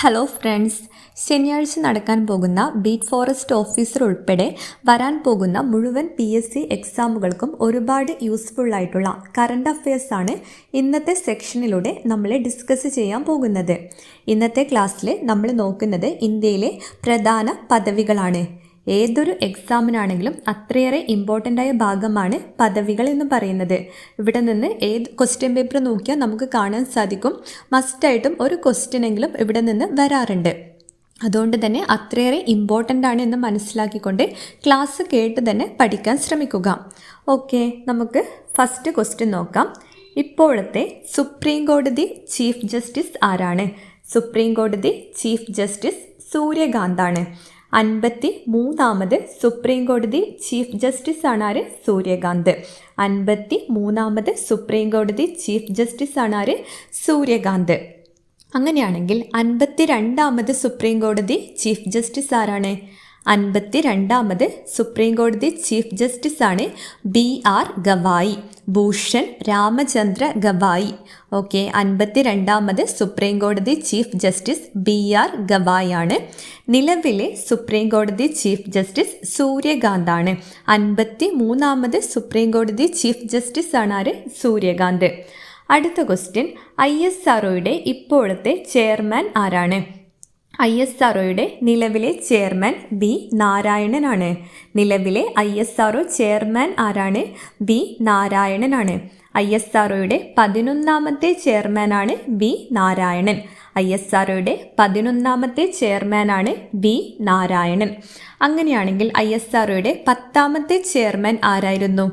Hello friends ശനിയാഴ്ച നടക്കാൻ പോകുന്ന ബീറ്റ് ഫോറസ്റ്റ് ഓഫീസർ ഉൾപ്പെടെ വരാൻ പോകുന്ന മുഴുവൻ പി എസ് സി എക്സാമുകൾക്കും ഒരുപാട് യൂസ്ഫുൾ ആയിട്ടുള്ള കറണ്ട് ആണ് ഇന്നത്തെ സെക്ഷനിലൂടെ നമ്മൾ ഡിസ്കസ് ചെയ്യാൻ പോകുന്നത്. ഇന്നത്തെ ക്ലാസ്സിൽ നമ്മൾ നോക്കുന്നത് ഇന്ത്യയിലെ പ്രധാന പദവികളാണ്. ഏതൊരു എക്സാമിനാണെങ്കിലും അത്രയേറെ ഇമ്പോർട്ടന്റ് ആയ ഭാഗമാണ് പദവികൾ എന്ന് പറയുന്നത്. ഇവിടെ നിന്ന് ഏത് ക്വസ്റ്റ്യൻ പേപ്പർ നോക്കിയാൽ നമുക്ക് കാണാൻ സാധിക്കും. മസ്റ്റായിട്ടും ഒരു ക്വസ്റ്റ്യനെങ്കിലും ഇവിടെ നിന്ന് വരാറുണ്ട്. അതുകൊണ്ട് തന്നെ അത്രയേറെ ഇമ്പോർട്ടന്റ് ആണ് എന്ന് മനസ്സിലാക്കിക്കൊണ്ട് ക്ലാസ് കേട്ട് തന്നെ പഠിക്കാൻ ശ്രമിക്കുക. ഓക്കെ നമുക്ക് ഫസ്റ്റ് ക്വസ്റ്റ്യൻ നോക്കാം. ഇപ്പോഴത്തെ സുപ്രീം കോടതി ചീഫ് ജസ്റ്റിസ് ആരാണ്? സുപ്രീം കോടതി ചീഫ് ജസ്റ്റിസ് സൂര്യകാന്താണ്. അൻപത്തി മൂന്നാമത് സുപ്രീം കോടതി ചീഫ് ജസ്റ്റിസ് ആണ് ആര് സൂര്യകാന്ത്. അൻപത്തി മൂന്നാമത് സുപ്രീം കോടതി ചീഫ് ജസ്റ്റിസ് ആണ് ആര് സൂര്യകാന്ത്. അങ്ങനെയാണെങ്കിൽ അൻപത്തി രണ്ടാമത് സുപ്രീം കോടതി ചീഫ് ജസ്റ്റിസ് ആരാണ്? അൻപത്തി രണ്ടാമത് സുപ്രീം കോടതി ചീഫ് ജസ്റ്റിസ് ആണ് B R Gavai Bhushan Ramachandra Gavai. Okay അൻപത്തി രണ്ടാമത് സുപ്രീം കോടതി chief justice B R Gavai ആണ് നിലവിലെ സുപ്രീം കോടതി ചീഫ് ജസ്റ്റിസ് സൂര്യകാന്താണ് അൻപത്തി മൂന്നാമത് സുപ്രീം കോടതി ചീഫ് ജസ്റ്റിസ് ആണ് ആര്? സൂര്യകാന്ത്. അടുത്ത ക്വസ്റ്റ്യൻ ഐ എസ് ആർഒയുടെ ഇപ്പോഴത്തെ ചെയർമാൻ ആരാണ്? ഐ എസ് ആർഒയുടെ നിലവിലെ ചെയർമാൻ ബി നാരായണനാണ്. നിലവിലെ I S R O chairman ആരാണ്? ബി നാരായണനാണ്. ഐ എസ് ആർഒയുടെ പതിനൊന്നാമത്തെ ചെയർമാനാണ് ബി നാരായണൻ. ഐ എസ് ആർഒയുടെ പതിനൊന്നാമത്തെ ചെയർമാനാണ് ബി നാരായണൻ. അങ്ങനെയാണെങ്കിൽ ഐ എസ് ആർഒയുടെ പത്താമത്തെ ചെയർമാൻ ആരായിരുന്നു?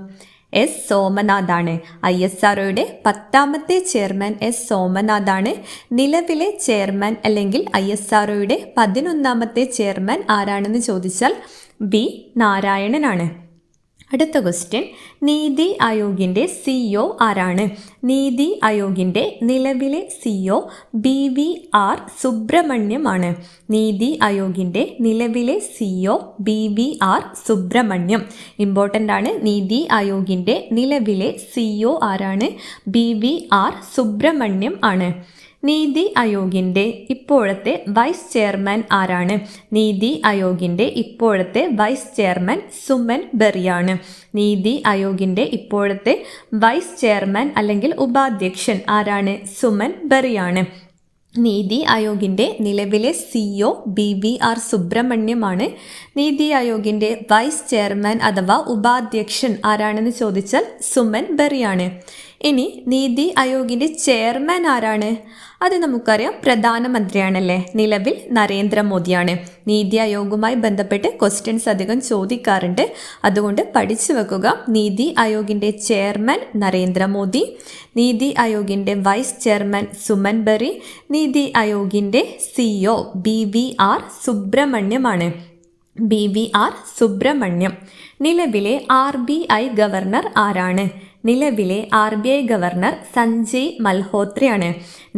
എസ് സോമനാഥാണ്. ഐ എസ് ആർഒയുടെ പത്താമത്തെ ചെയർമാൻ എസ് സോമനാഥാണ്. നിലവിലെ ചെയർമാൻ അല്ലെങ്കിൽ ഐ എസ് ആർഒയുടെ പതിനൊന്നാമത്തെ ചെയർമാൻ ആരാണെന്ന് ചോദിച്ചാൽ ബി നാരായണനാണ്. അടുത്ത ക്വസ്റ്റ്യൻ നീതി ആയോഗിന്റെ സിഇഒ ആരാണ്? നീതി ആയോഗിന്റെ നിലവിലെ സിഇഒ ബി വി ആർ സുബ്രഹ്മണ്യമാണ്. നീതി ആയോഗിന്റെ നിലവിലെ CEO B V R Subrahmanyam. Important ആണ്. നീതി ആയോഗിന്റെ നിലവിലെ സിഇഒ ആരാണ്? ബി വി ആർ സുബ്രഹ്മണ്യം ആണ്. നീതി ആയോഗിന്റെ ഇപ്പോഴത്തെ വൈസ് ചെയർമാൻ ആരാണ്? നീതി ആയോഗിന്റെ ഇപ്പോഴത്തെ വൈസ് ചെയർമാൻ സുമൻ ബെറിയാണ്. നീതി ആയോഗിന്റെ ഇപ്പോഴത്തെ വൈസ് ചെയർമാൻ അല്ലെങ്കിൽ ഉപാധ്യക്ഷൻ ആരാണ്? സുമൻ ബെറിയാണ്. നീതി ആയോഗിന്റെ നിലവിലെ സിഇഒ ബി വി ആർ സുബ്രഹ്മണ്യമാണ്. നീതി ആയോഗിന്റെ വൈസ് ചെയർമാൻ അഥവാ ഉപാധ്യക്ഷൻ ആരാണെന്ന് ചോദിച്ചാൽ സുമൻ ബെറിയാണ്. ഇനി നീതി ആയോഗിന്റെ ചെയർമാൻ ആരാണ്? അത് നമുക്കറിയാം പ്രധാനമന്ത്രിയാണല്ലേ നിലവിൽ നരേന്ദ്രമോദിയാണ് നീതി ആയോഗുമായി ബന്ധപ്പെട്ട് ക്വസ്റ്റ്യൻസ് അധികം ചോദിക്കാറുണ്ട്. അതുകൊണ്ട് പഠിച്ചു വെക്കുക. നീതി ആയോഗിന്റെ ചെയർമാൻ നരേന്ദ്രമോദി നീതി ആയോഗിന്റെ vice chairman Suman berry Niti ആയോഗിന്റെ CEO B V R സുബ്രഹ്മണ്യമാണ്. B V R Subrahmanyam. നിലവിലെ ആർ ബി ഐ ഗവർണർ ആരാണ്? നിലവിലെ R B I governor Sanjay മൽഹോത്രയാണ്.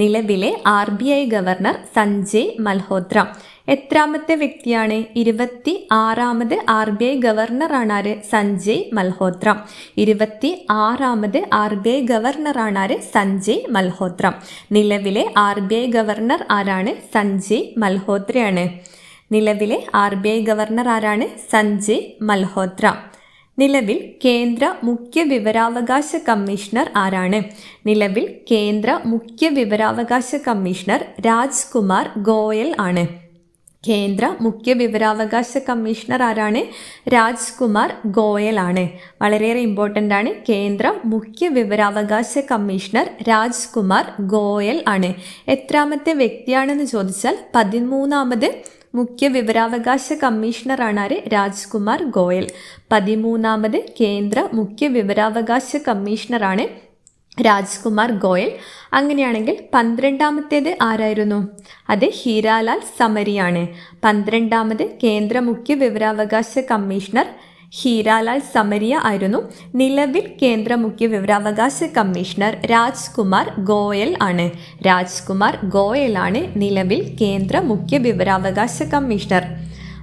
നിലവിലെ R B I governor Sanjay Malhotra. എത്രാമത്തെ വ്യക്തിയാണ്? ഇരുപത്തി ആറാമത് ആർ ബി ഐ ഗവർണറാണ് ആര് സഞ്ജയ് മൽഹോത്ര. ഇരുപത്തി ആറാമത് ആർ ബി ഐ ഗവർണറാണ് ആര് സഞ്ജയ് മൽഹോത്ര. നിലവിലെ ആർ ബി ഐ ഗവർണർ ആരാണ്? സഞ്ജയ് മൽഹോത്രയാണ്. നിലവിലെ ആർ ബി ഐ ഗവർണർ ആരാണ്? സഞ്ജയ് മൽഹോത്ര. നിലവിൽ കേന്ദ്ര മുഖ്യ വിവരാവകാശ കമ്മീഷണർ ആരാണ്? നിലവിൽ കേന്ദ്ര മുഖ്യ വിവരാവകാശ കമ്മീഷണർ രാജ്കുമാർ ഗോയൽ ആണ്. കേന്ദ്ര മുഖ്യ വിവരാവകാശ കമ്മീഷണർ ആരാണ്? രാജ്കുമാർ ഗോയൽ ആണ്. വളരെയേറെ ഇമ്പോർട്ടന്റ് ആണ്. കേന്ദ്ര മുഖ്യ വിവരാവകാശ കമ്മീഷണർ രാജ്കുമാർ ഗോയൽ ആണ്. എത്രാമത്തെ വ്യക്തിയാണെന്ന് ചോദിച്ചാൽ പതിമൂന്നാമത് മുഖ്യ വിവരാവകാശ കമ്മീഷണറാണ് രാജ്കുമാർ ഗോയൽ. പതിമൂന്നാമത് കേന്ദ്ര മുഖ്യ വിവരാവകാശ കമ്മീഷണറാണ് രാജ്കുമാർ ഗോയൽ. അങ്ങനെയാണെങ്കിൽ പന്ത്രണ്ടാമത്തേത് ആരായിരുന്നു? അത് ഹീരാലാൽ സമരിയാണ്. പന്ത്രണ്ടാമത് കേന്ദ്ര മുഖ്യ വിവരാവകാശ കമ്മീഷണർ ഹീരാലാൽ സമരിയ ആയിരുന്നു. നിലവിൽ കേന്ദ്ര മുഖ്യ വിവരാവകാശ കമ്മീഷണർ രാജ്കുമാർ ഗോയൽ ആണ്. രാജ്കുമാർ ഗോയലാണ് നിലവിൽ കേന്ദ്ര മുഖ്യ വിവരാവകാശ കമ്മീഷണർ.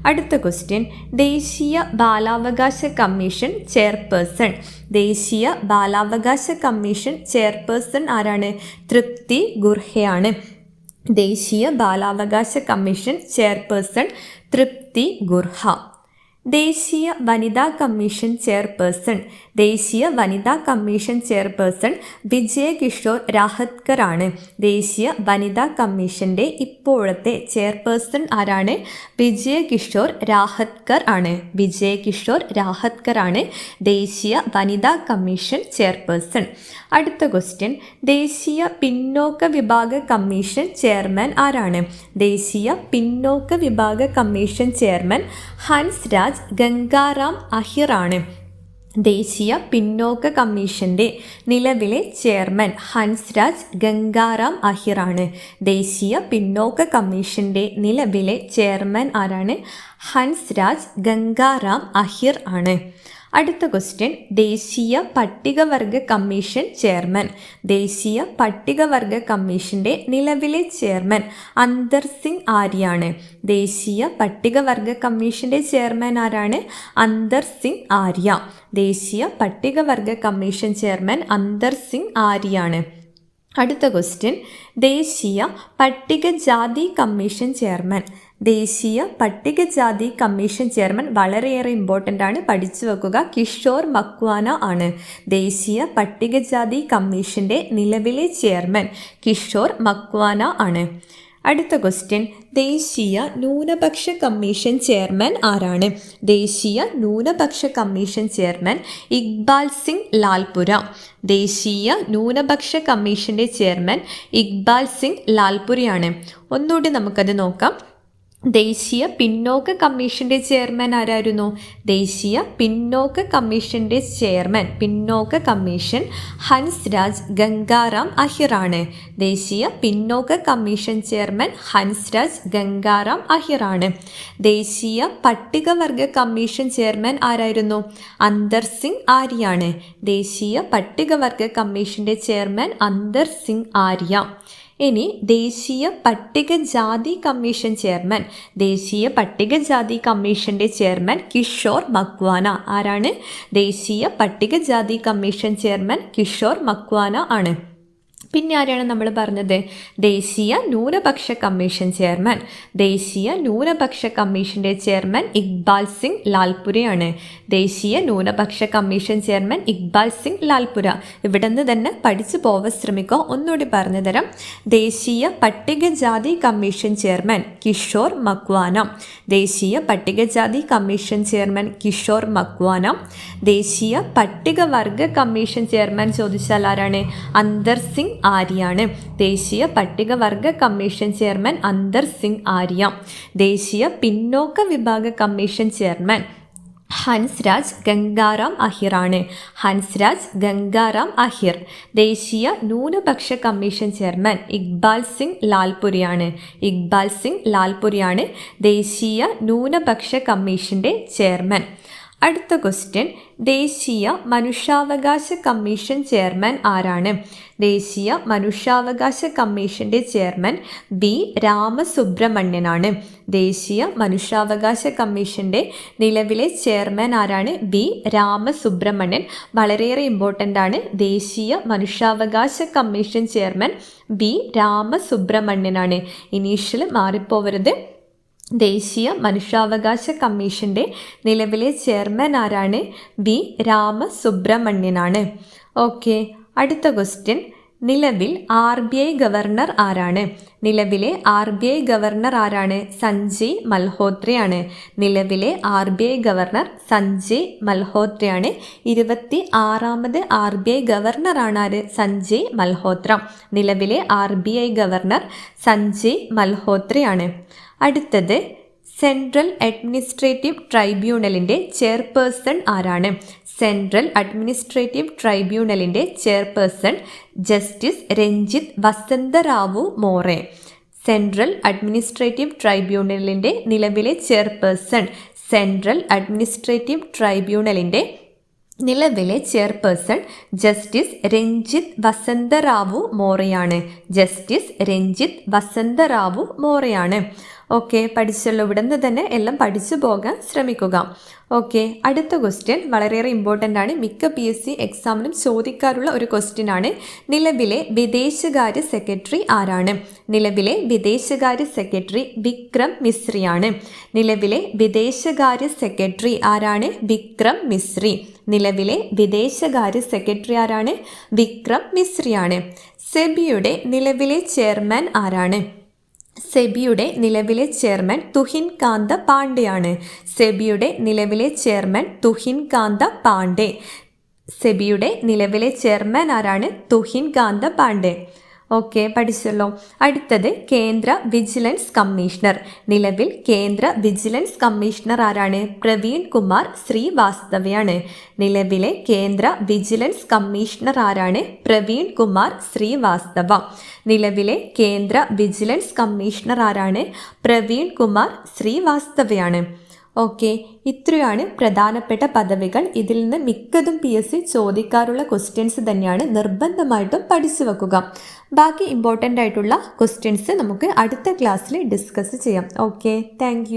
അടുത്ത ക്വസ്റ്റ്യൻ ദേശീയ ബാലാവകാശ കമ്മീഷൻ ചെയർപേഴ്സൺ. ദേശീയ ബാലാവകാശ കമ്മീഷൻ ചെയർപേഴ്സൺ ആരാണ്? തൃപ്തി ഗുർഹയാണ്. ദേശീയ ബാലാവകാശ കമ്മീഷൻ ചെയർപേഴ്സൺ തൃപ്തി ഗുർഹ. ദേശീയ വനിതാ കമ്മീഷൻ ചെയർപേഴ്സൺ ദേശീയ വനിതാ കമ്മീഷൻ ചെയർപേഴ്സൺ വിജയ കിഷോർ രാഹത്കർ ആണ് ദേശീയ വനിതാ കമ്മീഷന്റെ ഇപ്പോഴത്തെ ചെയർപേഴ്സൺ ആരാണ്? വിജയ കിഷോർ രാഹത്കർ ആണ്. വിജയ കിഷോർ രാഹത്കർ ആണ് ദേശീയ വനിതാ കമ്മീഷൻ ചെയർപേഴ്സൺ. അടുത്ത ക്വസ്റ്റ്യൻ. ദേശീയ പിന്നോക്ക വിഭാഗ കമ്മീഷൻ ചെയർമാൻ ആരാണ്? ദേശീയ പിന്നോക്ക വിഭാഗ കമ്മീഷൻ ചെയർമാൻ ഹൻസ് രാജ് ഗംഗാറാം അഹിറാണ്. ദേശീയ പിന്നോക്ക കമ്മീഷന്റെ നിലവിലെ ചെയർമാൻ ഹൻസ്രാജ് ഗംഗാറാം അഹിറാണ്. ദേശീയ പിന്നോക്ക കമ്മീഷന്റെ നിലവിലെ ചെയർമാൻ ആരാണ്? ഹൻസ്രാജ് ഗംഗാറാം അഹിർ ആണ്. അടുത്ത ക്വസ്റ്റ്യൻ ദേശീയ പട്ടികവർഗ കമ്മീഷൻ ചെയർമാൻ. ദേശീയ പട്ടികവർഗ കമ്മീഷന്റെ നിലവിലെ ചെയർമാൻ അന്തർ സിംഗ് ആര്യാണ്. ദേശീയ പട്ടികവർഗ കമ്മീഷന്റെ ചെയർമാൻ ആരാണ്? അന്തർ സിംഗ് ആര്യ. ദേശീയ പട്ടികവർഗ കമ്മീഷൻ ചെയർമാൻ അന്തർ സിംഗ് ആര്യാണ്. അടുത്ത ക്വസ്റ്റ്യൻ ദേശീയ പട്ടികജാതി കമ്മീഷൻ ചെയർമാൻ. ദേശീയ പട്ടികജാതി കമ്മീഷൻ ചെയർമാൻ വളരെയേറെ ഇമ്പോർട്ടന്റ് ആണ്. പഠിച്ചു വെക്കുക. കിഷോർ മക്വാന ആണ്. ദേശീയ പട്ടികജാതി കമ്മീഷന്റെ നിലവിലെ ചെയർമാൻ. കിഷോർ മക്വാന ആണ്. അടുത്ത ക്വസ്റ്റ്യൻ ദേശീയ ന്യൂനപക്ഷ കമ്മീഷൻ ചെയർമാൻ ആരാണ്? ദേശീയ ന്യൂനപക്ഷ കമ്മീഷൻ ചെയർമാൻ ഇക്ബാൽ സിംഗ് ലാൽപുര. ദേശീയ ന്യൂനപക്ഷ കമ്മീഷന്റെ ചെയർമാൻ ഇക്ബാൽ സിംഗ് ലാൽപുരയാണ്. ഒന്നുകൂടി നമുക്കത് നോക്കാം. ദേശീയ പിന്നോക്ക കമ്മീഷന്റെ ചെയർമാൻ ആരായിരുന്നു? ദേശീയ പിന്നോക്ക കമ്മീഷന്റെ ചെയർമാൻ പിന്നോക്ക കമ്മീഷൻ ഹൻസ് രാജ് ഗംഗാറാം അഹിറാണ്. ദേശീയ പിന്നോക്ക കമ്മീഷൻ ചെയർമാൻ ഹൻസ് രാജ് ഗംഗാറാം അഹിറാണ്. ദേശീയ പട്ടികവർഗ കമ്മീഷൻ ചെയർമാൻ ആരായിരുന്നു? അന്തർ സിംഗ് ആര്യാണ്. ദേശീയ പട്ടികവർഗ കമ്മീഷന്റെ ചെയർമാൻ അന്തർ സിംഗ് ആര്യ. ഇനി ദേശീയ പട്ടികജാതി കമ്മീഷൻ ചെയർമാൻ. ദേശീയ പട്ടികജാതി കമ്മീഷന്റെ ചെയർമാൻ കിഷോർ മക്വാന. ആരാണ്? ദേശീയ പട്ടികജാതി കമ്മീഷൻ ചെയർമാൻ കിഷോർ മക്വാന ആണ്. പിന്നെ ആരാണ് നമ്മൾ പറഞ്ഞത് ദേശീയ ന്യൂനപക്ഷ കമ്മീഷൻ ചെയർമാൻ. ദേശീയ ന്യൂനപക്ഷ കമ്മീഷന്റെ ചെയർമാൻ ഇക്ബാൽ സിംഗ് ലാൽപുരയാണ്. ദേശീയ ന്യൂനപക്ഷ കമ്മീഷൻ ചെയർമാൻ ഇക്ബാൽ സിംഗ് ലാൽപുര. ഇവിടെ നിന്ന് തന്നെ പഠിച്ചു പോവാൻ ശ്രമിക്കുക. ഒന്നുകൂടി പറഞ്ഞു തരാം. ദേശീയ പട്ടികജാതി കമ്മീഷൻ ചെയർമാൻ കിഷോർ മക്വാന. ദേശീയ പട്ടികജാതി കമ്മീഷൻ ചെയർമാൻ കിഷോർ മക്വാന. ദേശീയ പട്ടികവർഗ കമ്മീഷൻ ചെയർമാൻ ചോദിച്ചാൽ ആരാണ്? അന്തർ സിംഗ് ആര്യാണ്? ദേശീയ പട്ടികവർഗ കമ്മീഷൻ ചെയർമാൻ അന്തർ സിംഗ് ആര്യ. ദേശീയ പിന്നോക്ക വിഭാഗ കമ്മീഷൻ ചെയർമാൻ ഹൻസ്രാജ് ഗംഗാറാം അഹിറാണ്. ഹൻസ്രാജ് ഗംഗാറാം അഹിർ. ദേശീയ ന്യൂനപക്ഷ കമ്മീഷൻ ചെയർമാൻ ഇക്ബാൽ സിംഗ് ലാൽപുരിയാണ്. ഇക്ബാൽ സിംഗ് ലാൽപുരിയാണ് ദേശീയ ന്യൂനപക്ഷ കമ്മീഷന്റെ ചെയർമാൻ. അടുത്ത ക്വസ്റ്റ്യൻ ദേശീയ മനുഷ്യാവകാശ കമ്മീഷൻ ചെയർമാൻ ആരാണ്? ദേശീയ മനുഷ്യാവകാശ കമ്മീഷന്റെ ചെയർമാൻ ബി രാമസുബ്രഹ്മണ്യനാണ്. ദേശീയ മനുഷ്യാവകാശ കമ്മീഷന്റെ നിലവിലെ ചെയർമാൻ ആരാണ്? ബി രാമസുബ്രഹ്മണ്യൻ. വളരെയേറെ ഇമ്പോർട്ടന്റ് ആണ്. ദേശീയ മനുഷ്യാവകാശ കമ്മീഷൻ ചെയർമാൻ ബി രാമസുബ്രഹ്മണ്യനാണ്. ഇനീഷ്യൽ മാറിപ്പോവരുത്. ദേശീയ മനുഷ്യാവകാശ കമ്മീഷന്റെ നിലവിലെ ചെയർമാൻ ആരാണ്? വി. രാമസുബ്രഹ്മണ്യനാണ്. ഓക്കെ അടുത്ത ക്വസ്റ്റ്യൻ. നിലവിൽ ആർ ബി ഐ ഗവർണർ ആരാണ്? നിലവിലെ ആർ ബി ഐ ഗവർണർ ആരാണ്? സഞ്ജയ് മൽഹോത്രയാണ്. നിലവിലെ R B I governor Sanjay മൽഹോത്രയാണ്. ഇരുപത്തി ആറാമത് ആർ ബി ഐ ഗവർണറാണ് ആര്? സഞ്ജയ് മൽഹോത്ര. നിലവിലെ R B I governor Sanjay മൽഹോത്രയാണ്. അടുത്തത് സെൻട്രൽ അഡ്മിനിസ്ട്രേറ്റീവ് ട്രൈബ്യൂണലിന്റെ ചെയർപേഴ്സൺ ആരാണ്? Central administrative ട്രൈബ്യൂണലിന്റെ chairperson justice Ranjit Vasantrao More. Central administrative ട്രൈബ്യൂണലിന്റെ നിലവിലെ ചെയർപേഴ്സൺ സെൻട്രൽ അഡ്മിനിസ്ട്രേറ്റീവ് ട്രൈബ്യൂണലിന്റെ നിലവിലെ ചെയർപേഴ്സൺ ജസ്റ്റിസ് രഞ്ജിത്ത് വസന്തറാവു മോറയാണ്. ജസ്റ്റിസ് രഞ്ജിത്ത് വസന്തറാവു മോറയാണ്. ഓക്കെ പഠിച്ചല്ലോ. ഇവിടുന്ന് തന്നെ എല്ലാം പഠിച്ചു പോകാൻ ശ്രമിക്കുക. ഓക്കെ അടുത്ത ക്വസ്റ്റ്യൻ വളരെയേറെ ഇമ്പോർട്ടന്റ് ആണ്. മിക്ക പി എസ് സി എക്സാമിനും ചോദിക്കാറുള്ള ഒരു ക്വസ്റ്റ്യൻ ആണ്. നിലവിലെ വിദേശകാര്യ സെക്രട്ടറി ആരാണ്? നിലവിലെ വിദേശകാര്യ സെക്രട്ടറി വിക്രം മിശ്രിയാണ് നിലവിലെ വിദേശകാര്യ സെക്രട്ടറി ആരാണ്? വിക്രം മിശ്രി. നിലവിലെ വിദേശകാര്യ സെക്രട്ടറി ആരാണ്? വിക്രം മിശ്രിയാണ്. സെബിയുടെ നിലവിലെ ചെയർമാൻ ആരാണ്? സെബിയുടെ നിലവിലെ ചെയർമാൻ തുഹിൻ കാന്ത പാണ്ഡെയാണ്. സെബിയുടെ നിലവിലെ ചെയർമാൻ തുഹിൻ കാന്ത പാണ്ഡെ. സെബിയുടെ നിലവിലെ ചെയർമാൻ ആരാണ്? തുഹിൻ കാന്ത പാണ്ഡെ. ഓക്കെ പഠിച്ചല്ലോ. അടുത്തത് കേന്ദ്ര വിജിലൻസ് കമ്മീഷണർ. നിലവിൽ കേന്ദ്ര വിജിലൻസ് കമ്മീഷണർ ആരാണ്? പ്രവീൺ കുമാർ ശ്രീവാസ്തവയാണ്. നിലവിലെ കേന്ദ്ര വിജിലൻസ് കമ്മീഷണർ ആരാണ്? പ്രവീൺ കുമാർ ശ്രീവാസ്തവ. നിലവിലെ കേന്ദ്ര വിജിലൻസ് കമ്മീഷണർ ആരാണ്? പ്രവീൺ കുമാർ ശ്രീവാസ്തവയാണ്. ഓക്കെ. ഇത്രയാണ് പ്രധാനപ്പെട്ട പദവികൾ. ഇതിൽ നിന്ന് മിക്കതും പി എസ് സി ചോദിക്കാറുള്ള ക്വസ്റ്റ്യൻസ് തന്നെയാണ് നിർബന്ധമായിട്ടും പഠിച്ചു വെക്കുക. ബാക്കി ഇമ്പോർട്ടന്റ് ആയിട്ടുള്ള ക്വസ്റ്റ്യൻസ് നമുക്ക് അടുത്ത ക്ലാസ്സിൽ ഡിസ്കസ് ചെയ്യാം. ഓക്കെ. താങ്ക്